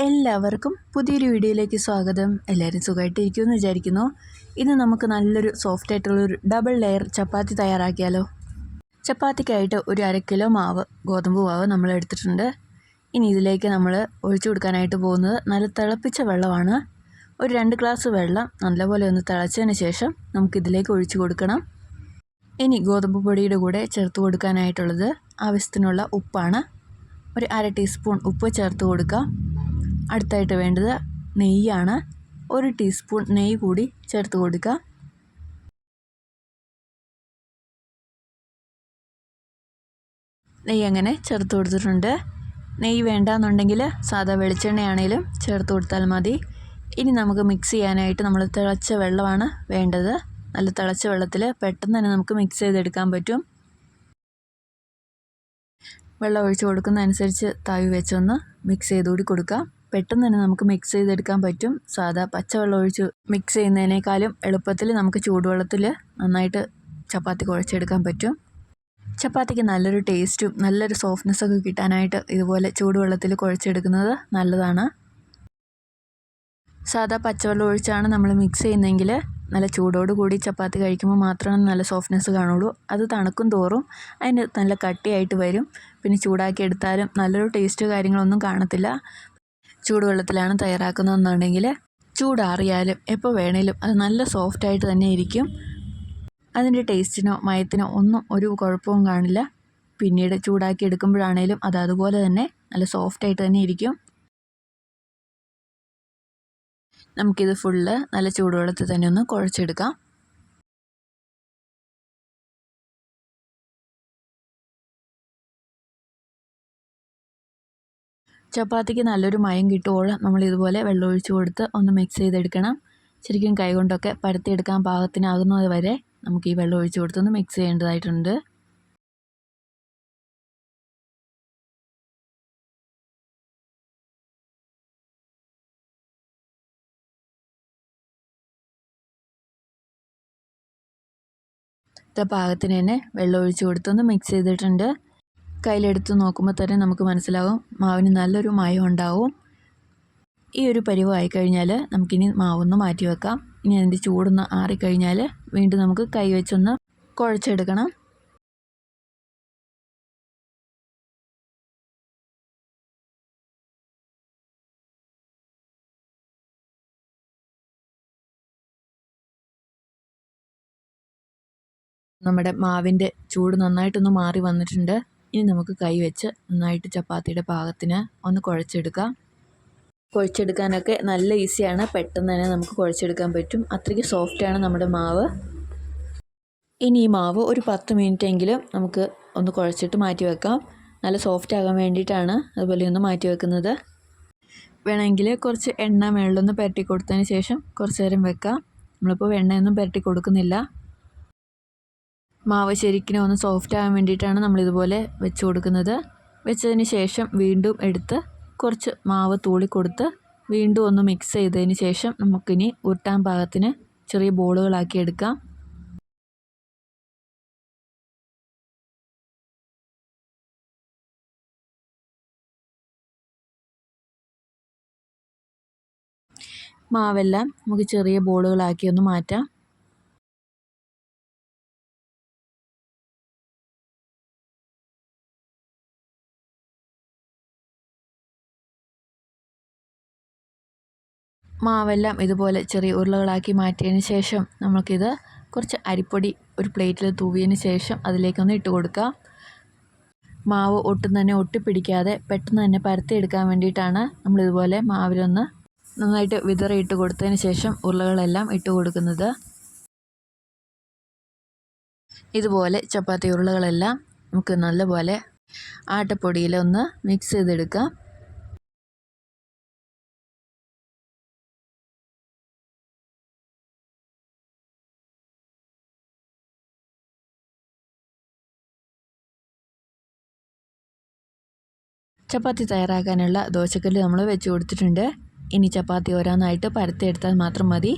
എല്ലാവർക്കും പുതിയൊരു വീഡിയോയിലേക്ക് സ്വാഗതം. എല്ലാവരും സുഖമായിട്ടിരിക്കുമെന്ന് വിചാരിക്കുന്നു. ഇന്ന് നമുക്ക് നല്ലൊരു സോഫ്റ്റ് ആയിട്ടുള്ളൊരു ഡബിൾ ലെയർ ചപ്പാത്തി തയ്യാറാക്കിയാലോ? ചപ്പാത്തിക്കായിട്ട് ഒരു അര കിലോ മാവ് ഗോതമ്പ് മാവ് നമ്മൾ എടുത്തിട്ടുണ്ട്. ഇനി ഇതിലേക്ക് നമ്മൾ ഒഴിച്ചു കൊടുക്കാനായിട്ട് പോകുന്നത് നല്ല തിളപ്പിച്ച വെള്ളമാണ്. ഒരു രണ്ട് ഗ്ലാസ് വെള്ളം നല്ലപോലെ ഒന്ന് തിളച്ചതിന് ശേഷം നമുക്കിതിലേക്ക് ഒഴിച്ചു കൊടുക്കണം. ഇനി ഗോതമ്പ് പൊടിയുടെ കൂടെ ചേർത്ത് കൊടുക്കാനായിട്ടുള്ളത് ആവശ്യത്തിനുള്ള ഉപ്പാണ്. ഒരു അര ടീസ്പൂൺ ഉപ്പ് ചേർത്ത് കൊടുക്കാം. അടുത്തായിട്ട് വേണ്ടത് നെയ്യാണ്. ഒരു ടീസ്പൂൺ നെയ്യ് കൂടി ചേർത്ത് കൊടുക്കുക നെയ്യ് അങ്ങനെ ചേർത്ത് കൊടുത്തിട്ടുണ്ട്. നെയ്യ് വേണ്ടാന്നുണ്ടെങ്കിൽ സാധാ വെളിച്ചെണ്ണയാണേലും ചേർത്ത് കൊടുത്താൽ മതി. ഇനി നമുക്ക് മിക്സ് ചെയ്യാനായിട്ട് നമ്മൾ തിളച്ച വെള്ളമാണ് വേണ്ടത്. നല്ല തിളച്ച വെള്ളത്തിൽ പെട്ടെന്ന് തന്നെ നമുക്ക് മിക്സ് ചെയ്തെടുക്കാൻ പറ്റും. വെള്ളം ഒഴിച്ച് കൊടുക്കുന്നതനുസരിച്ച് താവി വെച്ചൊന്ന് മിക്സ് ചെയ്തുകൂടി കൊടുക്കാം. പെട്ടെന്ന് തന്നെ നമുക്ക് മിക്സ് ചെയ്തെടുക്കാൻ പറ്റും. സാധാ പച്ചവെള്ളം ഒഴിച്ച് മിക്സ് ചെയ്യുന്നതിനേക്കാളും എളുപ്പത്തിൽ നമുക്ക് ചൂടുവെള്ളത്തിൽ നന്നായിട്ട് ചപ്പാത്തി കുഴച്ചെടുക്കാൻ പറ്റും. ചപ്പാത്തിക്ക് നല്ലൊരു ടേസ്റ്റും നല്ലൊരു സോഫ്റ്റ്നെസ്സൊക്കെ കിട്ടാനായിട്ട് ഇതുപോലെ ചൂടുവെള്ളത്തിൽ കുഴച്ചെടുക്കുന്നത് നല്ലതാണ്. സാധാ പച്ചവെള്ളം ഒഴിച്ചാണ് നമ്മൾ മിക്സ് ചെയ്യുന്നതെങ്കിൽ നല്ല ചൂടോട് കൂടി ചപ്പാത്തി കഴിക്കുമ്പോൾ മാത്രമേ നല്ല സോഫ്റ്റ്നെസ് കാണുള്ളൂ. അത് തണുക്കും തോറും അതിന് നല്ല കട്ടിയായിട്ട് വരും. പിന്നെ ചൂടാക്കി എടുത്താലും നല്ലൊരു ടേസ്റ്റ് കാര്യങ്ങളൊന്നും കാണത്തില്ല. ചൂടുവെള്ളത്തിലാണ് തയ്യാറാക്കുന്നതെന്നുണ്ടെങ്കിൽ ചൂടാറിയാലും എപ്പോൾ വേണേലും അത് നല്ല സോഫ്റ്റായിട്ട് തന്നെ ഇരിക്കും. അതിന്റെ ടേസ്റ്റിനോ മയത്തിനോ ഒന്നും ഒരു കുഴപ്പവും കാണില്ല. പിന്നീട് ചൂടാക്കി എടുക്കുമ്പോഴാണേലും അത് അതുപോലെ തന്നെ നല്ല സോഫ്റ്റായിട്ട് തന്നെ ഇരിക്കും. നമുക്കിത് ഫുള്ള് നല്ല ചൂടുവെള്ളത്തിൽ തന്നെ ഒന്ന് കുഴച്ചെടുക്കാം. ചപ്പാത്തിക്ക് നല്ലൊരു മയം കിട്ടുമ്പോൾ നമ്മൾ ഇതുപോലെ വെള്ളം ഒഴിച്ച് കൊടുത്ത് ഒന്ന് മിക്സ് ചെയ്തെടുക്കണം. ശരിക്കും കൈകൊണ്ടൊക്കെ പരത്തിയെടുക്കാൻ പാകത്തിനാകുന്നത് വരെ നമുക്ക് ഈ വെള്ളം ഒഴിച്ച് കൊടുത്തൊന്ന് മിക്സ് ചെയ്യേണ്ടതായിട്ടുണ്ട്. പാകത്തിന് തന്നെ വെള്ളം ഒഴിച്ച് കൊടുത്തൊന്ന് മിക്സ് ചെയ്തിട്ടുണ്ട്. കയ്യിലെടുത്ത് നോക്കുമ്പോൾ തന്നെ നമുക്ക് മനസ്സിലാവും മാവിന് നല്ലൊരു മയം ഉണ്ടാവും. ഈ ഒരു പരിവായി കഴിഞ്ഞാൽ നമുക്കിനി മാവൊന്ന് മാറ്റി വെക്കാം. ഇനി അതിന്റെ ചൂടൊന്ന് ആറിക്കഴിഞ്ഞാൽ വീണ്ടും നമുക്ക് കൈ വെച്ചൊന്ന് കുഴച്ചെടുക്കണം. നമ്മുടെ മാവിന്റെ ചൂട് നന്നായിട്ടൊന്ന് മാറി വന്നിട്ടുണ്ട്. ഇനി നമുക്ക് കൈ വെച്ച് നന്നായിട്ട് ചപ്പാത്തിയുടെ പാകത്തിന് ഒന്ന് കുഴച്ചെടുക്കാം. കുഴച്ചെടുക്കാനൊക്കെ നല്ല ഈസിയാണ്. പെട്ടെന്ന് തന്നെ നമുക്ക് കുഴച്ചെടുക്കാൻ പറ്റും. അത്രയ്ക്ക് സോഫ്റ്റാണ് നമ്മുടെ മാവ്. ഇനി ഈ മാവ് ഒരു പത്ത് മിനിറ്റ് എങ്കിലും നമുക്ക് ഒന്ന് കുഴച്ചിട്ട് മാറ്റി വെക്കാം. നല്ല സോഫ്റ്റ് ആകാൻ വേണ്ടിയിട്ടാണ് അതുപോലെ ഒന്ന് മാറ്റി വെക്കുന്നത്. വേണമെങ്കിൽ കുറച്ച് എണ്ണ മേളിലൊന്ന് പുരട്ടി കൊടുത്തതിന് ശേഷം കുറച്ച് നേരം വെക്കാം. നമ്മളിപ്പോൾ എണ്ണയൊന്നും പുരട്ടി കൊടുക്കുന്നില്ല. മാവ് ശരിക്കും ഒന്ന് സോഫ്റ്റ് ആകാൻ വേണ്ടിയിട്ടാണ് നമ്മളിതുപോലെ വെച്ച് കൊടുക്കുന്നത്. വെച്ചതിന് ശേഷം വീണ്ടും എടുത്ത് കുറച്ച് മാവ് തൂളി കൊടുത്ത് വീണ്ടും ഒന്ന് മിക്സ് ചെയ്തതിന് ശേഷം നമുക്കിനി ഉരുട്ടാൻ പാകത്തിന് ചെറിയ ബോളുകളാക്കി എടുക്കാം. മാവെല്ലാം നമുക്ക് ചെറിയ ബോളുകളാക്കി ഒന്ന് മാറ്റാം. മാവെല്ലാം ഇതുപോലെ ചെറിയ ഉരുളകളാക്കി മാറ്റിയതിന് ശേഷം നമുക്കിത് കുറച്ച് അരിപ്പൊടി ഒരു പ്ലേറ്റിൽ തൂവിയതിന് ശേഷം അതിലേക്കൊന്ന് ഇട്ട് കൊടുക്കുക മാവ് ഒട്ടും തന്നെ ഒട്ടിപ്പിടിക്കാതെ പെട്ടെന്ന് തന്നെ പരത്തിയെടുക്കാൻ വേണ്ടിയിട്ടാണ് നമ്മളിതുപോലെ മാവിലൊന്ന് നന്നായിട്ട് വിതറി ഇട്ട് കൊടുത്തതിന് ശേഷം ഉരുളകളെല്ലാം ഇട്ട് കൊടുക്കുന്നത്. ഇതുപോലെ ചപ്പാത്തി ഉരുളകളെല്ലാം നമുക്ക് നല്ലപോലെ ആട്ടപ്പൊടിയിലൊന്ന് മിക്സ് ചെയ്തെടുക്കാം. ചപ്പാത്തി തയ്യാറാക്കാനുള്ള ദോശക്കല്ല് നമ്മൾ വെച്ച് കൊടുത്തിട്ടുണ്ട്. ഇനി ചപ്പാത്തി ഓരോന്നായിട്ട് പരത്തിയെടുത്താൽ മാത്രം മതി.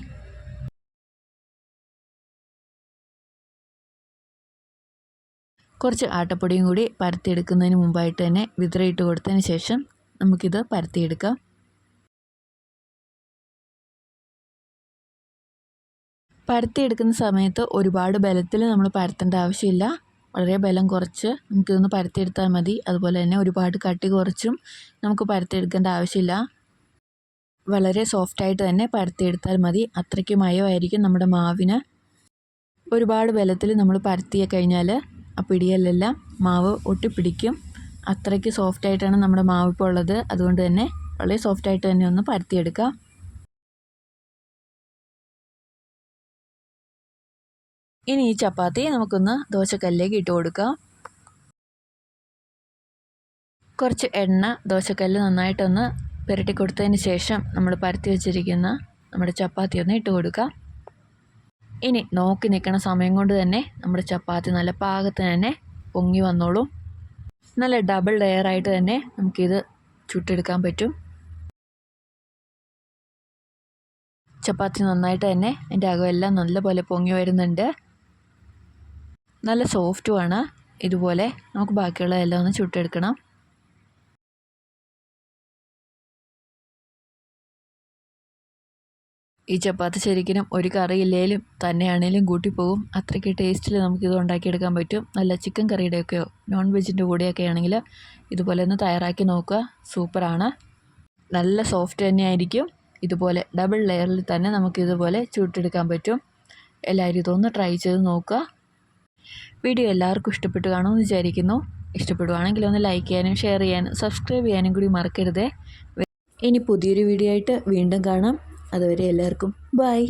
കുറച്ച് ആട്ടപ്പൊടിയും കൂടി പരത്തിയെടുക്കുന്നതിന് മുമ്പായിട്ട് തന്നെ വിതറയിട്ട് കൊടുത്തതിന് ശേഷം നമുക്കിത് പരത്തിയെടുക്കാം. പരത്തിയെടുക്കുന്ന സമയത്ത് ഒരുപാട് ബലത്തിൽ നമ്മൾ പരത്തേണ്ട ആവശ്യമില്ല. വളരെ ബലം കുറച്ച് നമുക്കിതൊന്ന് പരത്തിയെടുത്താൽ മതി. അതുപോലെ തന്നെ ഒരുപാട് കട്ടി കുറച്ചും നമുക്ക് പരത്തിയെടുക്കേണ്ട ആവശ്യമില്ല. വളരെ സോഫ്റ്റായിട്ട് തന്നെ പരത്തിയെടുത്താൽ മതി. അത്രയ്ക്ക് മയമായിരിക്കും നമ്മുടെ മാവിന്. ഒരുപാട് ബലത്തിൽ നമ്മൾ പരത്തിയ കഴിഞ്ഞാൽ ആ പിടിയലെല്ലാം മാവ് ഒട്ടിപ്പിടിക്കും. അത്രയ്ക്ക് സോഫ്റ്റായിട്ടാണ് നമ്മുടെ മാവ് ഇപ്പോൾ ഉള്ളത്. അതുകൊണ്ട് തന്നെ വളരെ സോഫ്റ്റായിട്ട് തന്നെ ഒന്ന് പരത്തിയെടുക്കാം. ഇനി ഈ ചപ്പാത്തി നമുക്കൊന്ന് ദോശക്കല്ലിലേക്ക് ഇട്ട് കൊടുക്കാം. കുറച്ച് എണ്ണ ദോശക്കല്ല് നന്നായിട്ടൊന്ന് പുരട്ടി കൊടുത്തതിന് ശേഷം നമ്മൾ പരത്തി വെച്ചിരിക്കുന്ന നമ്മുടെ ചപ്പാത്തി ഒന്ന് ഇട്ട് കൊടുക്കാം. ഇനി നോക്കി നിൽക്കുന്ന സമയം കൊണ്ട് തന്നെ നമ്മുടെ ചപ്പാത്തി നല്ല പാകത്തിന് തന്നെ പൊങ്ങി വന്നോളും. നല്ല ഡബിൾ ലെയർ ആയിട്ട് തന്നെ നമുക്കിത് ചുട്ടെടുക്കാൻ പറ്റും. ചപ്പാത്തി നന്നായിട്ട് തന്നെ എന്റെ അകമെല്ലാം നല്ലപോലെ പൊങ്ങി വരുന്നുണ്ട്. നല്ല സോഫ്റ്റുമാണ് ഇതുപോലെ നമുക്ക് ബാക്കിയുള്ള എല്ലാം ഒന്ന് ചുട്ടെടുക്കണം. ഈ ചപ്പാത്തി ശരിക്കും ഒരു കറിയില്ലേലും തന്നെയാണേലും കൂട്ടിപ്പോകും അത്രയ്ക്ക് ടേസ്റ്റിൽ നമുക്കിത് ഉണ്ടാക്കിയെടുക്കാൻ പറ്റും. നല്ല ചിക്കൻ കറിയുടെയൊക്കെയോ നോൺ വെജിന്റെ കൂടെയൊക്കെ ആണെങ്കിൽ ഇതുപോലെ ഒന്ന് തയ്യാറാക്കി നോക്കുക. സൂപ്പറാണ്. നല്ല സോഫ്റ്റ് തന്നെയായിരിക്കും. ഇതുപോലെ ഡബിൾ ലെയറിൽ തന്നെ നമുക്കിതുപോലെ ചുട്ടെടുക്കാൻ പറ്റും. എല്ലാവരും ഇതൊന്ന് ട്രൈ ചെയ്ത് നോക്കുക. വീഡിയോ എല്ലാവർക്കും ഇഷ്ടപ്പെട്ടു കാണുമെന്ന് വിചാരിക്കുന്നു. ഇഷ്ടപ്പെടുവാണെങ്കിൽ ഒന്ന് ലൈക്ക് ചെയ്യാനും ഷെയർ ചെയ്യാനും സബ്സ്ക്രൈബ് ചെയ്യാനും കൂടി മറക്കരുതേ. ഇനി പുതിയൊരു വീഡിയോ ആയിട്ട് വീണ്ടും കാണാം. അതുവരെ എല്ലാവർക്കും ബൈ